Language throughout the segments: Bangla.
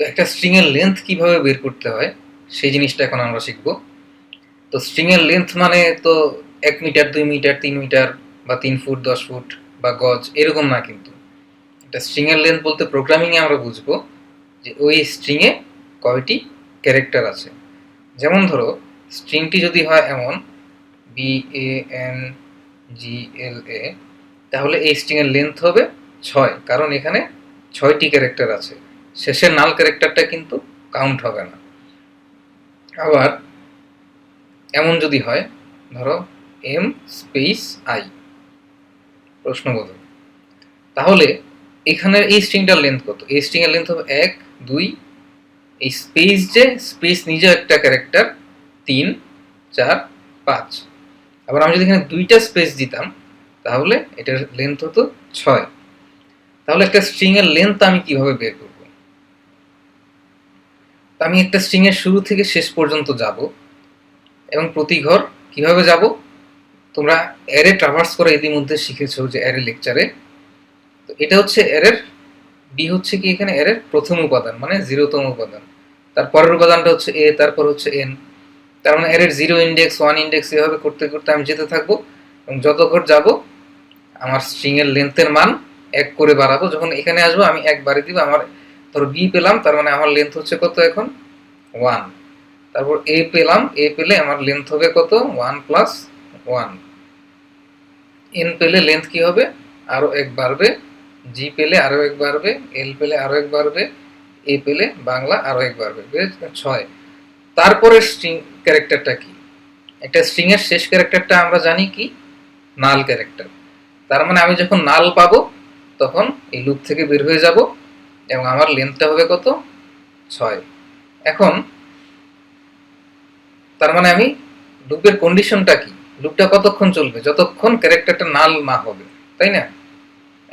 তো একটা স্ট্রিং এর লেন্থ কীভাবে বের করতে হয়, সেই জিনিসটা এখন আমরা শিখব। তো স্ট্রিং এর লেন্থ মানে তো এক মিটার দুই মিটার তিন মিটার বা তিন ফুট, দশ ফুট বা গজ, এরকম না কিন্তু। একটা স্ট্রিং এর লেন্থ বলতে প্রোগ্রামিং এ আমরা বুঝব যে ওই স্ট্রিং এ কয়টি ক্যারেক্টার আছে। যেমন ধরো স্ট্রিংটি যদি হয় এমন বি এ এন জি এল এ তাহলে এই স্ট্রিং এর লেন্থ হবে ছয়, কারণ এখানে ছয়টি ক্যারেক্টার আছে। শেষের নাল ক্যারেক্টারটা কিন্তু কাউন্ট হবে না। আবার এমন যদি হয়, ধরো এম স্পেস আই প্রশ্নবোধক। তাহলে এখানের এই স্ট্রিংটার লেন্থ কত? এই স্ট্রিং এর লেন্থ হবে এক, দুই, এই স্পেস যে স্পেস নিজে একটা ক্যারেক্টার তিন, চার, পাঁচ। আবার আমি যদি এখানে দুইটা স্পেস দিতাম, তাহলে এটার লেন্থ হতো ছয়। তাহলে একটা স্ট্রিং এর লেন্থ আমি কীভাবে বের করব? আমি একটা স্ট্রিং এর শুরু থেকে শেষ পর্যন্ত যাব। এবং প্রতি ঘর কীভাবে যাব? তোমরা অ্যারে ট্রাভার্স করে ইতিমধ্যে শিখেছো যে অ্যারে লেকচারে তো এটা হচ্ছে অ্যারের বি হচ্ছে কি এখানে অ্যারের প্রথম উপাদান মানে জিরোতম উপাদান। তারপরের উপাদানটা হচ্ছে এ তারপর হচ্ছে এন তার মানে অ্যারের জিরো ইন্ডেক্স ওয়ান ইন্ডেক্স এভাবে করতে করতে আমি যেতে থাকব। এবং যত ঘর যাব, আমার স্ট্রিং এর লেন্থের মান এক করে বাড়াবো। যখন এখানে আসব, আমি এক বাড়ি দিব, আমার ধরো বি পেলাম, তার মানে আমার লেন্থ হচ্ছে কত এখন? ওয়ান তারপর এ পেলাম এ পেলে আমার লেন্থ হবে কত? ওয়ান প্লাস ওয়ান এন পেলে লেন্থ কি হবে? আরও এক বাড়বে। জি পেলে আরও এক বাড়বে। এল পেলে আরও এক বাড়বে। এ পেলে বাংলা আরও এক বাড়বে। ছয়। তারপরে স্ট্রিং ক্যারেক্টারটা কি? একটা স্ট্রিং এর শেষ ক্যারেক্টারটা আমরা জানি কি? নাল ক্যারেক্টার তার মানে আমি যখন নাল পাবো, তখন এই লুপ থেকে বের হয়ে যাব। এবং আমার লেন্থটা হবে কত? ছয়। এখন, তার মানে আমি লুপের কন্ডিশনটা কি? লুপটা কতক্ষণ চলবে? যতক্ষণ ক্যারেক্টারটা নাল না হবে, তাই না?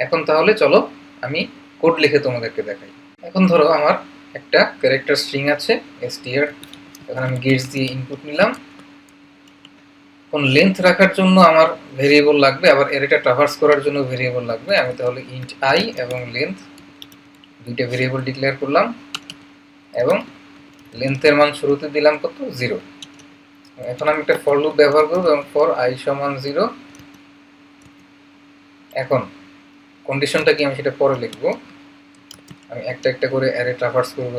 এখন তাহলে চলো আমি কোড লিখে তোমাদেরকে দেখাই। এখন ধরো আমার একটা ক্যারেক্টার স্ট্রিং আছে, str এখন আমি গেটস দিয়ে ইনপুট নিলাম। কোন লেন্থ রাখার জন্য আমার ভেরিয়েবল লাগবে, আবার এরিটা ট্রাভার্স করার জন্য ভেরিয়েবল লাগবে। আমি তাহলে ইন্ট আই এবং লেন্থ দুইটা ভেরিয়েবল ডিক্লেয়ার করলাম এবং লেন্থের মান শুরুতে দিলাম কত? জিরো এখন আমি একটা ফর লুপ ব্যবহার করব এবং ফর আই সমান জিরো এখন কন্ডিশনটা কি? আমি সেটা পরে লিখব। আমি একটা একটা করে অ্যারে ট্রাভার্স করব।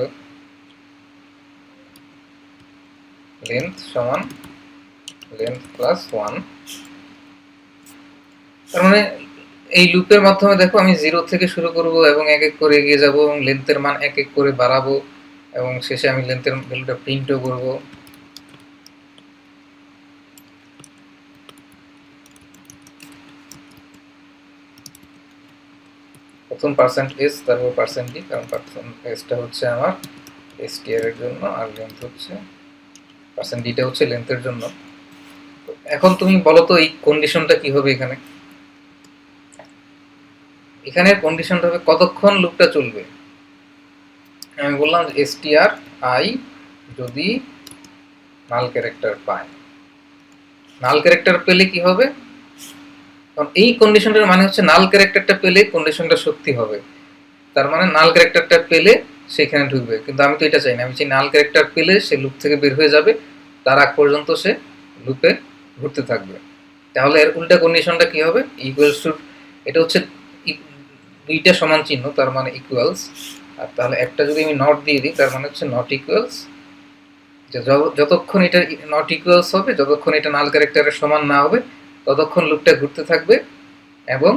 লেন্থ সমান লেন্থ প্লাস ওয়ান তার মানে এই লুপের মাধ্যমে দেখো আমি জিরো থেকে শুরু করব এবং এক এক করে এগিয়ে যাব এবং লেন্থের মান এক এক করে বাড়াবো এবং শেষে আমি লেন্থের ভ্যালুটা প্রিন্টও করব। প্রথম পার্সেন্ট এস তারপর পার্সেন্ট ডি কারণ পার্সেন্ট এসটা হচ্ছে আমার এসটিআর এর জন্য, আর লেন্থ হচ্ছে পার্সেন্ট ডিটা হচ্ছে লেন্থের জন্য। এখন তুমি বলো তো এই কন্ডিশনটা কি হবে এখানে? এখানে কন্ডিশনটা হবে কতক্ষণ লুপটা চলবে? আমি বললাম এসটিআর আই যদি নাল ক্যারেক্টার পায়। নাল ক্যারেক্টার পেলে কি হবে? কারণ এই কন্ডিশনটার মানে হচ্ছে নাল ক্যারেক্টারটা পেলে কন্ডিশনটা সত্যি হবে। তার মানে নাল ক্যারেক্টারটা পেলে সেখানে ঢুকবে। কিন্তু আমি তো এটা চাই না। আমি চাই নাল ক্যারেক্টার পেলে সে লুপ থেকে বের হয়ে যাবে। তার আগ পর্যন্ত সে লুপে ঘুরতে থাকবে। তাহলে এর উল্টা কন্ডিশনটা কি হবে? ইকুয়ালস টু এটা হচ্ছে দুইটা সমান চিহ্ন, তার মানে ইকুয়ালস আর তাহলে একটা যদি আমি নট দিয়ে দিই, তার মানে হচ্ছে নট ইকুয়ালস যে যতক্ষণ এটা নট ইকুয়ালস হবে, যতক্ষণ এটা নাল ক্যারেক্টারের সমান না হবে, ততক্ষণ লুপটা ঘুরতে থাকবে এবং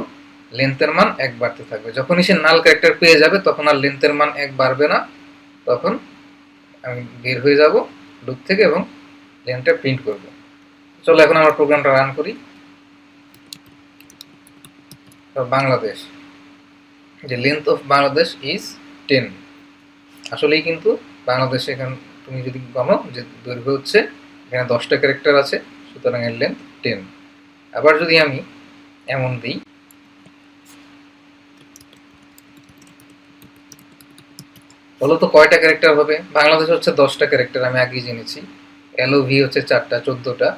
লেন্থের মান এক বাড়তে থাকবে। যখনই সে নাল ক্যারেক্টার পেয়ে যাবে, তখন আর লেন্থের মান এক বাড়বে না। তখন আমি বের হয়ে যাব লুপ থেকে এবং লেন্থটা প্রিন্ট করব। চলো এখন আমরা প্রোগ্রামটা রান করি। বাংলাদেশ। যে length of Bangladesh is ten আসলেই কিন্তু বাংলাদেশে এখানে, তুমি যদি গণো যে দৈর্ঘ্য হচ্ছে, এখানে দশটা ক্যারেক্টার আছে, সুতরাং এর লেন্থ টেন আবার যদি আমি এমন দিই, বলো তো কয়টা ক্যারেক্টার হবে? বাংলাদেশ হচ্ছে দশটা ক্যারেক্টার আমি আগেই জেনেছি। এল ভি হচ্ছে চারটা, চোদ্দোটা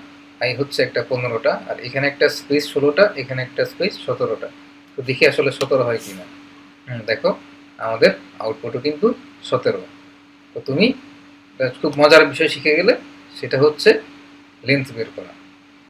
আই হচ্ছে একটা পনেরোটা, আর এখানে একটা স্পেস ষোলোটা, এখানে একটা স্পেস সতেরোটা। তো দেখি আসলে সতেরো হয় কিনা। দেখো, আমাদের আউটপুটও কিন্তু সতেরো। তো তুমি খুব মজার বিষয় শিখে গেলে, সেটা হচ্ছে লেন্থ বের করা।